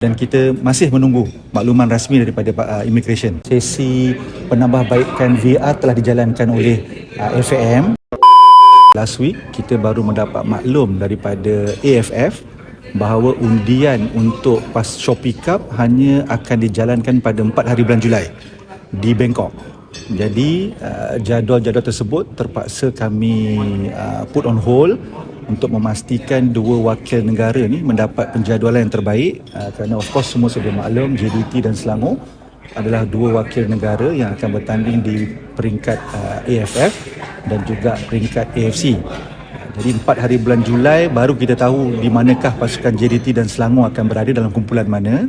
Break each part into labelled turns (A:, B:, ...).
A: dan kita masih menunggu makluman rasmi daripada uh, immigration. Sesi penambahbaikan VR telah dijalankan oleh uh, FAM. Last week kita baru mendapat maklum daripada AFF bahawa undian untuk pas Shopee Cup hanya akan dijalankan pada 4 hari bulan Julai di Bangkok. Jadi uh, jadual-jadual tersebut terpaksa kami uh, put on hold untuk memastikan dua wakil negara ni mendapat penjadualan yang terbaik uh, kerana of course semua sudah maklum JDT dan Selangor adalah dua wakil negara yang akan bertanding di peringkat uh, AFF dan juga peringkat AFC. Jadi empat hari bulan Julai baru kita tahu di manakah pasukan JDT dan Selangor akan berada dalam kumpulan mana.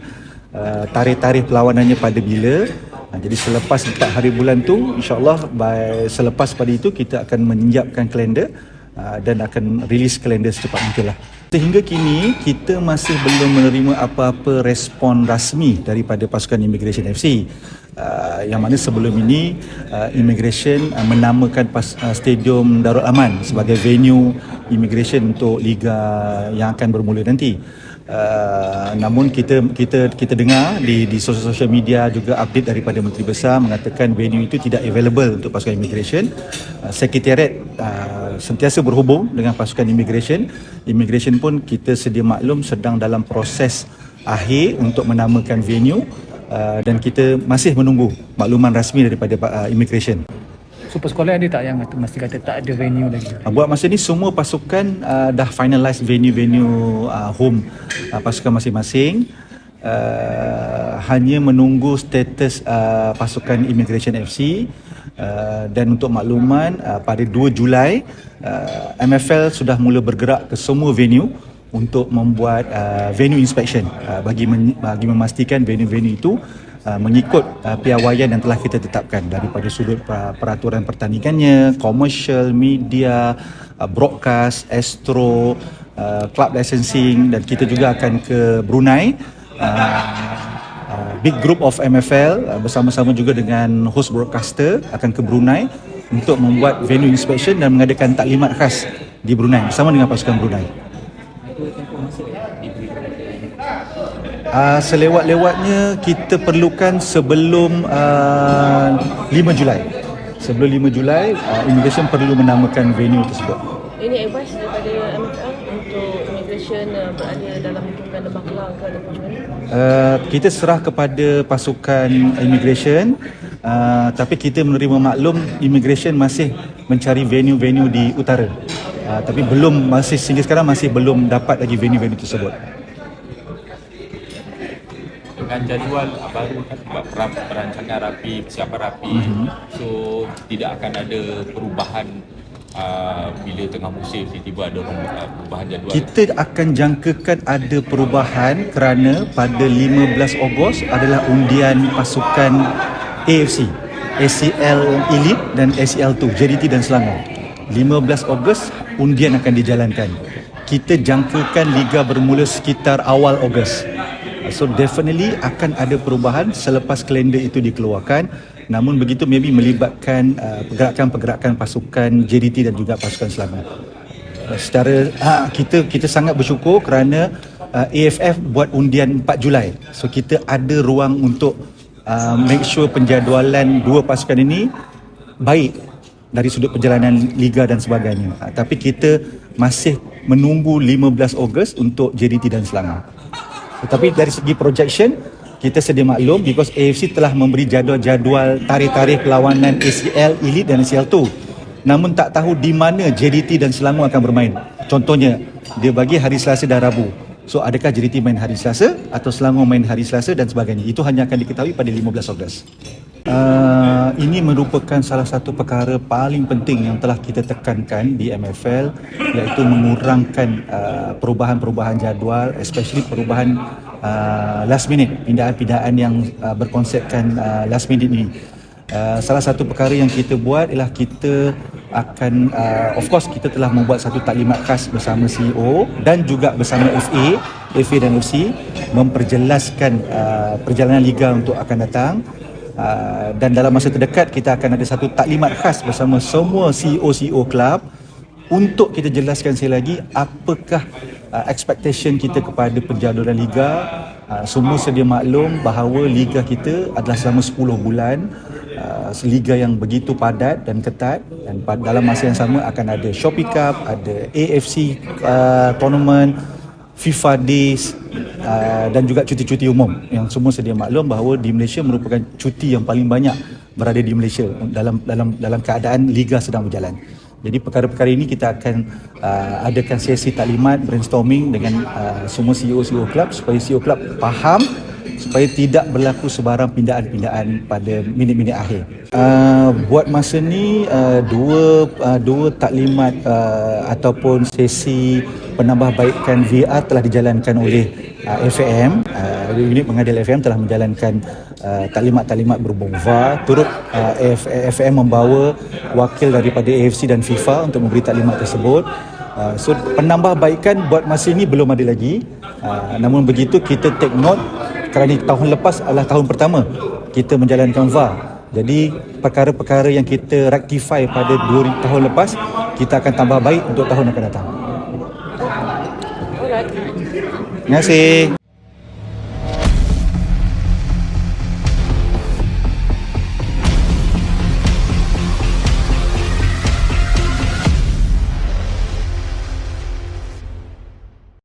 A: Uh, tarikh-tarikh perlawanannya pada bila. Uh, jadi selepas empat hari bulan tu insyaAllah by, selepas pada itu kita akan menyiapkan kalender uh, dan akan rilis kalender secepat mungkin lah. Sehingga kini kita masih belum menerima apa-apa respon rasmi daripada pasukan Immigration FC. Uh, yang mana sebelum ini uh, Immigration uh, menamakan pas, uh, Stadium Darul Aman sebagai venue Immigration untuk liga yang akan bermula nanti. Uh, namun kita kita kita dengar di di sosial media juga update daripada Menteri Besar mengatakan venue itu tidak available untuk pasukan immigration. Uh, Sekretariat uh, sentiasa berhubung dengan pasukan immigration. Immigration pun kita sedia maklum sedang dalam proses akhir untuk menamakan venue uh, dan kita masih menunggu makluman rasmi daripada uh, immigration.
B: Super sekolah ada tak yang mesti kata tak ada venue lagi?
A: Uh, buat masa ni semua pasukan uh, dah finalize venue-venue uh, home uh, pasukan masing-masing. Uh, hanya menunggu status uh, pasukan Immigration FC uh, dan untuk makluman uh, pada 2 Julai uh, MFL sudah mula bergerak ke semua venue untuk membuat uh, venue inspection uh, bagi men- bagi memastikan venue-venue itu uh, mengikut uh, piawaian yang telah kita tetapkan daripada sudut uh, peraturan pertandingannya, commercial, media, uh, broadcast, astro, uh, club licensing dan kita juga akan ke Brunei uh, uh, big group of MFL bersama-sama juga dengan host broadcaster akan ke Brunei untuk membuat venue inspection dan mengadakan taklimat khas di Brunei bersama dengan pasukan Brunei. Uh, selewat-lewatnya kita perlukan sebelum uh, 5 Julai. Sebelum 5 Julai, uh, immigration perlu menamakan venue tersebut.
C: Ini advice daripada MFL untuk immigration uh, berada dalam lingkungan Lembah Kelang ke ataupun macam?
A: Uh, kita serah kepada pasukan immigration uh, tapi kita menerima maklum immigration masih mencari venue-venue di utara. Uh, tapi belum masih sehingga sekarang masih belum dapat lagi venue-venue tersebut.
D: Dengan jadual baru per- perancangan rapi, persiapan rapi.
A: Mhm.
D: So tidak akan ada perubahan uh, bila tengah musim tiba-tiba ada uh, perubahan jadual.
A: Kita akan jangkakan ada perubahan kerana pada 15 Ogos adalah undian pasukan AFC, ACL Elite dan ACL 2, JDT dan Selangor. 15 Ogos undian akan dijalankan. Kita jangkakan liga bermula sekitar awal Ogos. So definitely akan ada perubahan selepas kalender itu dikeluarkan. Namun begitu maybe melibatkan uh, pergerakan-pergerakan pasukan JDT dan juga pasukan Selangor secara ha, kita kita sangat bersyukur kerana uh, AFF buat undian 4 Julai. So kita ada ruang untuk uh, make sure penjadualan dua pasukan ini baik dari sudut perjalanan liga dan sebagainya. Uh, tapi kita masih menunggu 15 Ogos untuk JDT dan Selangor. Tetapi dari segi projection kita sedia maklum because AFC telah memberi jadual-jadual tarikh-tarikh perlawanan ACL Elite dan ACL 2. Namun tak tahu di mana JDT dan Selangor akan bermain. Contohnya, dia bagi hari Selasa dan Rabu. So adakah JDT main hari Selasa atau Selangor main hari Selasa dan sebagainya. Itu hanya akan diketahui pada 15 Ogos. Uh, ini merupakan salah satu perkara paling penting yang telah kita tekankan di MFL iaitu mengurangkan uh, perubahan-perubahan jadual especially perubahan uh, last minute pindahan-pindahan yang uh, berkonsepkan uh, last minute ini. Uh, salah satu perkara yang kita buat ialah kita akan uh, of course kita telah membuat satu taklimat khas bersama CEO dan juga bersama FA, FA dan FC memperjelaskan uh, perjalanan liga untuk akan datang uh, dan dalam masa terdekat kita akan ada satu taklimat khas bersama semua CEO-CEO kelab untuk kita jelaskan sekali lagi apakah uh, expectation kita kepada penjadualan liga. Uh, semua sedia maklum bahawa liga kita adalah selama 10 bulan uh, liga yang begitu padat dan ketat dan dalam masa yang sama akan ada Shopee Cup, ada AFC uh, tournament, FIFA Days uh, dan juga cuti-cuti umum yang semua sedia maklum bahawa di Malaysia merupakan cuti yang paling banyak berada di Malaysia dalam dalam dalam keadaan liga sedang berjalan. Jadi perkara-perkara ini kita akan uh, adakan sesi taklimat brainstorming dengan uh, semua CEO-CEO klub supaya CEO klub faham supaya tidak berlaku sebarang pindaan-pindaan pada minit-minit akhir. Uh, buat masa ni uh, dua uh, dua taklimat uh, ataupun sesi penambahbaikan VR telah dijalankan oleh uh, FAM uh, unit pengadil FM telah menjalankan uh, taklimat-taklimat berhubung VAR turut uh, F- FM membawa wakil daripada AFC dan FIFA untuk memberi taklimat tersebut. Uh, so penambahbaikan buat masa ini belum ada lagi. Uh, namun begitu kita take note kerana tahun lepas adalah tahun pertama kita menjalankan VAR jadi perkara-perkara yang kita rectify pada 2 tahun lepas kita akan tambah baik untuk tahun akan datang. Terima kasih